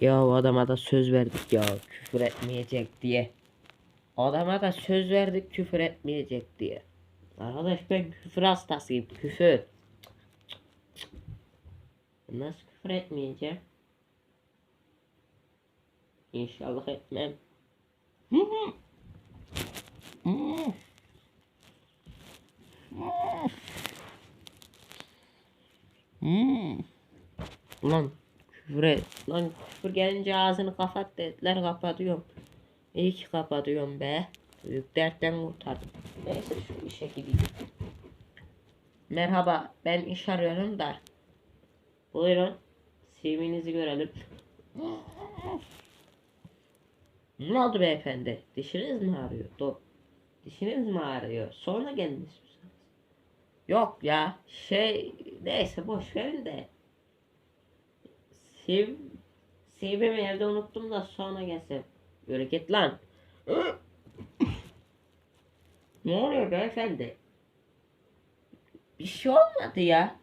Ya adama da söz verdik ya küfür etmeyecek diye. Adama da söz verdik küfür etmeyecek diye. Arkadaş ben küfür hastasıyım küfür. Nasıl küfür etmeyeceğim? İnşallah etmem. Hı hı. Hı. Küfür et. Lan küfür gelince ağzını kapat dediler kapatıyorum. İyi ki kapatıyorum be. Büyük dertten kurtardım. Neyse şu işe gideyim. Merhaba ben iş arıyorum da. Buyurun. CV'nizi görelim. Ne oldu beyefendi? Dişiniz mi ağrıyor? Do Dişiniz mi ağrıyor? Sonra gelin istiyorsanız. Yok ya şey neyse boş verin de. Siv CV'mi evde unuttum da sonra gelsem. Yürü git lan. ne oluyor beyefendi? Bir şey olmadı ya.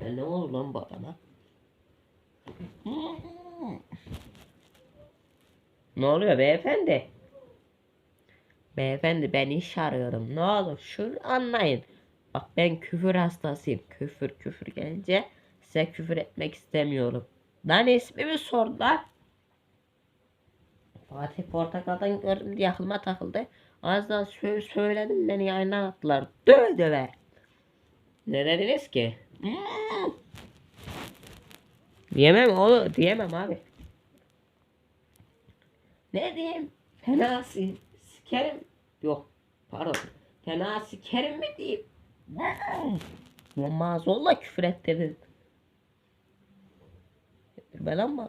Ya ne oldu lan adama? Ne oluyor beyefendi? Beyefendi ben iş arıyorum. Ne olur şunu anlayın. Bak ben küfür hastasıyım. Küfür küfür gelince size küfür etmek istemiyorum. Lan ismimi sordular. Fatih Portakal'dan gördüm diye aklıma takıldı. Az daha sö söyledim beni yayından attılar. Döve döve. Ne dediniz ki? Hmm. Diyemem oğlum diyemem abi. Ne diyeyim? Fena si- sikerim. Yok pardon. Fena sikerim mi diyeyim? Ama zorla küfür et dedin. Ben ama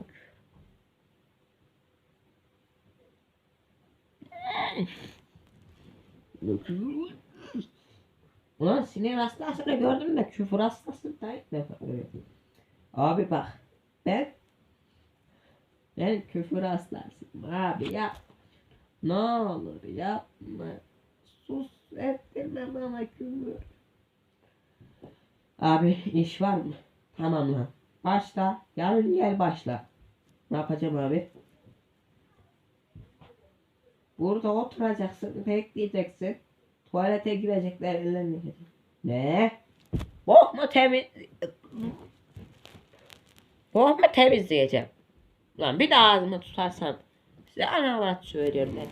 Ulan sinir hastasını gördüm de küfür hastası da. Abi bak ben ben küfür hastasıyım abi ya. Ne olur yapma. Sus ettirme bana küfür. Abi iş var mı? Tamam lan. Başla. Yarın gel başla. Ne yapacağım abi? Burada oturacaksın, bekleyeceksin. Tuvalete girecekler, ellerini yıkayacak. Ne? Bok mu temiz... Bok mu temizleyeceğim? Lan bir daha ağzımı tutarsan size avrat söylüyorum lan.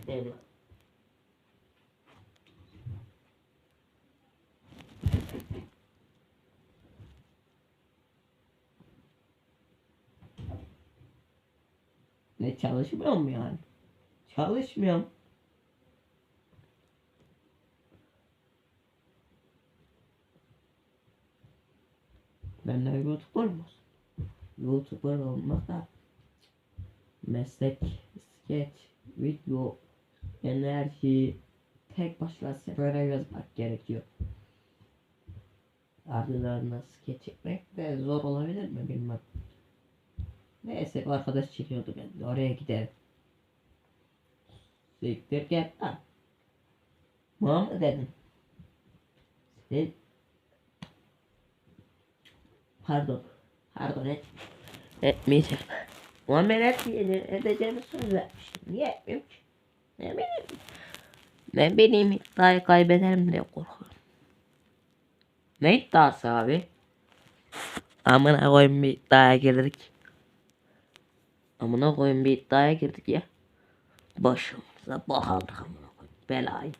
Ne çalışmıyor mu yani? Çalışmıyorum. Ben de YouTuber mı? YouTuber olmak da meslek, skeç, video, enerji tek başına sefere yazmak gerekiyor. Ardından skeç çekmek de zor olabilir mi bilmem. Neyse arkadaş çekiyordu ben de oraya giderim. Siktir git lan. Muhammed dedim. Sen Pardon. Pardon et. Etmeyeceğim. Muhammed etmeyeceğim. Edeceğimi söz vermiştim. Niye etmiyorum ki? Ne bileyim. Ne bileyim iddiayı kaybederim diye korkuyorum. Ne iddiası abi? Amına koyayım bir iddiaya girdik. Amına koyayım bir iddiaya girdik ya. Başımıza bak aldık amına koyayım. Belayı.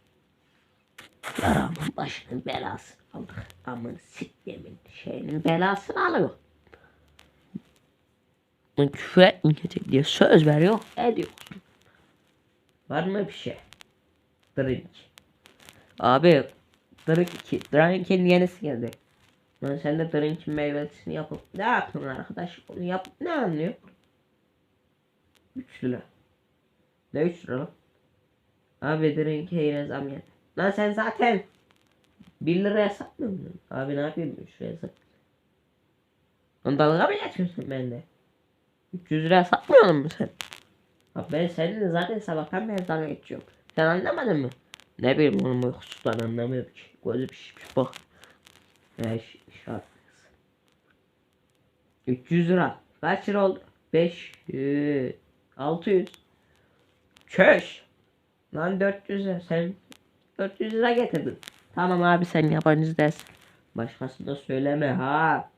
Yaramın başının belasını aldık. Amın siklemin şeyinin belasını alıyor. Ben küfür etmeyecek diye söz veriyor, ediyor. Var mı bir şey? Drink. Abi Drink 2. Drink'in yenisi geldi. Lan sen de Drink'in meyvesini yapıp ne yapıyorsun arkadaş? Onu yapıp ne anlıyor? 3 lira. Ne 3 lira lan? Abi Drink'e yine zam geldi. Lan sen zaten 1 liraya satmıyor musun? Abi ne yapayım 3 liraya sat. Lan dalga mı geçiyorsun bende? 300 liraya satmıyor musun sen? Bak ben seninle zaten sabahtan beri dalga geçiyorum. Sen anlamadın mı? Ne bileyim onun uykusundan anlamıyorum ki. Gözü pişmiş bak. Ne iş, şarkısı. 300 lira. Kaç lira oldu? 500. 600. Köş. Lan 400 lira. Sen 400 lira getirdin. Tamam abi sen yabancı dersin. Başkasına söyleme ha.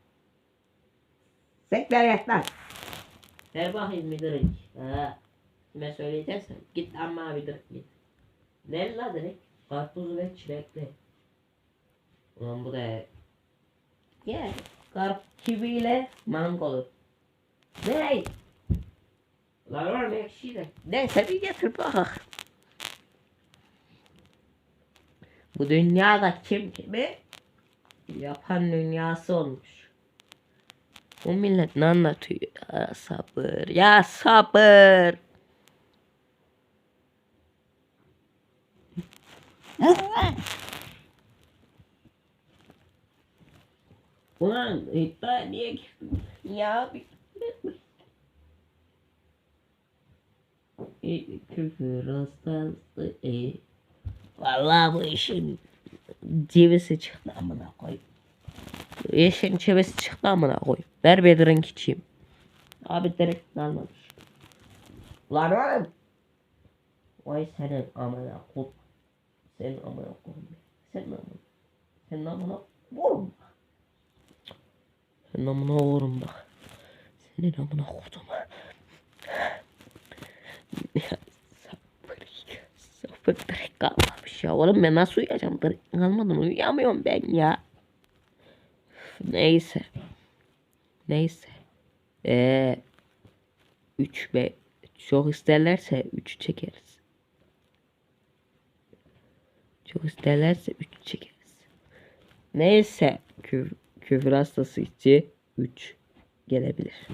Sekler yat lan. Ver bakayım bir drink. Ha. Kime söyleyeceksen git amma bir drink git. Ne la drink? Karpuz ve çilekli. Ulan bu da Gel. Karp kiviyle mangolu. Ne? Lan oğlum ekşi de. Neyse bir getir. Bu dünyada kim kimi yapan dünyası olmuş. Bu millet ne anlatıyor? Ya sabır, ya sabır. Ulan iddia girdin? Ya bir küfür hastası e. Vallahi bu işin civisi çıktı amına koy. Bu işin çivisi çıktı amına koy. Ver bir drink içeyim. Abi direkt almamış. Lan oğlum. Vay senin amına koy. Senin amına koy. Senin amına. Senin amına vurma. Senin amına vururum bak. Senin amına koydum. Ya sabır. Direkt kalmamış ya. Oğlum ben nasıl uyuyacağım? Direkt kalmadan uyuyamıyorum ben ya. Neyse. Neyse. Eee. 3 ve çok isterlerse 3 çekeriz. Çok isterlerse 3 çekeriz. Neyse. Küf küfür hastası içi 3 gelebilir.